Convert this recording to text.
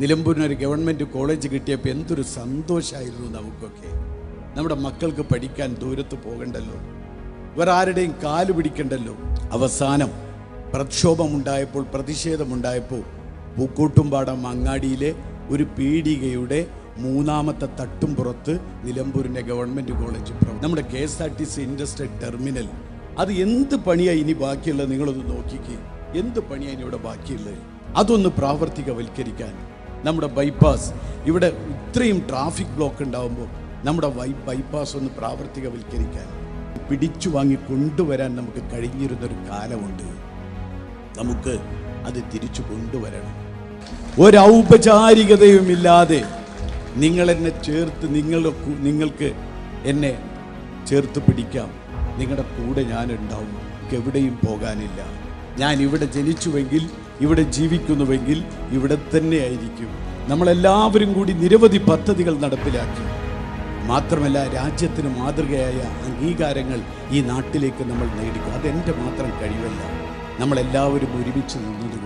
നിലമ്പൂരിനൊരു government college കിട്ടിയപ്പോൾ എന്തൊരു സന്തോഷമായിരുന്നു നമുക്കൊക്കെ. നമ്മുടെ മക്കൾക്ക് പഠിക്കാൻ ദൂരത്ത് പോകണ്ടല്ലോ. ഇവരാരുടെയും കാൽ പിടിക്കണ്ടല്ലോ. അവസാനം പ്രക്ഷോഭമുണ്ടായപ്പോൾ പ്രതിഷേധമുണ്ടായപ്പോൾ പൂക്കോട്ടുംപാടം അങ്ങാടിയിലെ ഒരു പീടികയുടെ മൂന്നാമത്തെ തട്ടും പുറത്ത് നിലമ്പൂരിന്റെ ഗവൺമെന്റ് കോളേജ് നമ്മുടെ K S R T C industrial terminal അത് എന്ത് പണിയാണ് ഇനി ബാക്കിയുള്ളത് നിങ്ങളൊന്ന് നോക്കിക്കേ. എന്ത് പണിയാണ് ഇനി ഇവിടെ ബാക്കിയുള്ളത്? അതൊന്ന് പ്രാവർത്തികവൽക്കരിക്കാൻ. നമ്മുടെ ബൈപ്പാസ് ഇവിടെ ഇത്രയും ട്രാഫിക് ബ്ലോക്ക് ഉണ്ടാകുമ്പോൾ നമ്മുടെ വൈ ബൈപ്പാസ് ഒന്ന് പ്രാവർത്തികവൽക്കരിക്കാൻ പിടിച്ചു വാങ്ങി കൊണ്ടുവരാൻ നമുക്ക് കഴിഞ്ഞിരുന്നൊരു കാലമുണ്ട്. നമുക്ക് അത് തിരിച്ചു കൊണ്ടുവരണം. ഒരൗപചാരികതയുമില്ലാതെ നിങ്ങൾ എന്നെ ചേർത്ത് നിങ്ങൾ നിങ്ങൾക്ക് എന്നെ ചേർത്ത് പിടിക്കാം. നിങ്ങളുടെ കൂടെ ഞാൻ ഉണ്ടാവും എവിടെയും പോകാനില്ല. ഞാൻ ഇവിടെ ജനിച്ചുവെങ്കിൽ ഇവിടെ ജീവിക്കുന്നുവെങ്കിൽ ഇവിടെ തന്നെ ആയിരിക്കും നമ്മളെല്ലാവരും കൂടി നിരവധി പദ്ധതികൾ നടപ്പിലാക്കി. മാത്രമല്ല രാജ്യത്തിന് മാതൃകയായ അംഗീകാരങ്ങൾ ഈ നാട്ടിലേക്ക് നമ്മൾ നേടിക്കും? അതെന്റെ മാത്രം കഴിവല്ല. നമ്മളെല്ലാവരും ഒരുമിച്ച് നിന്നതുകൊണ്ട്.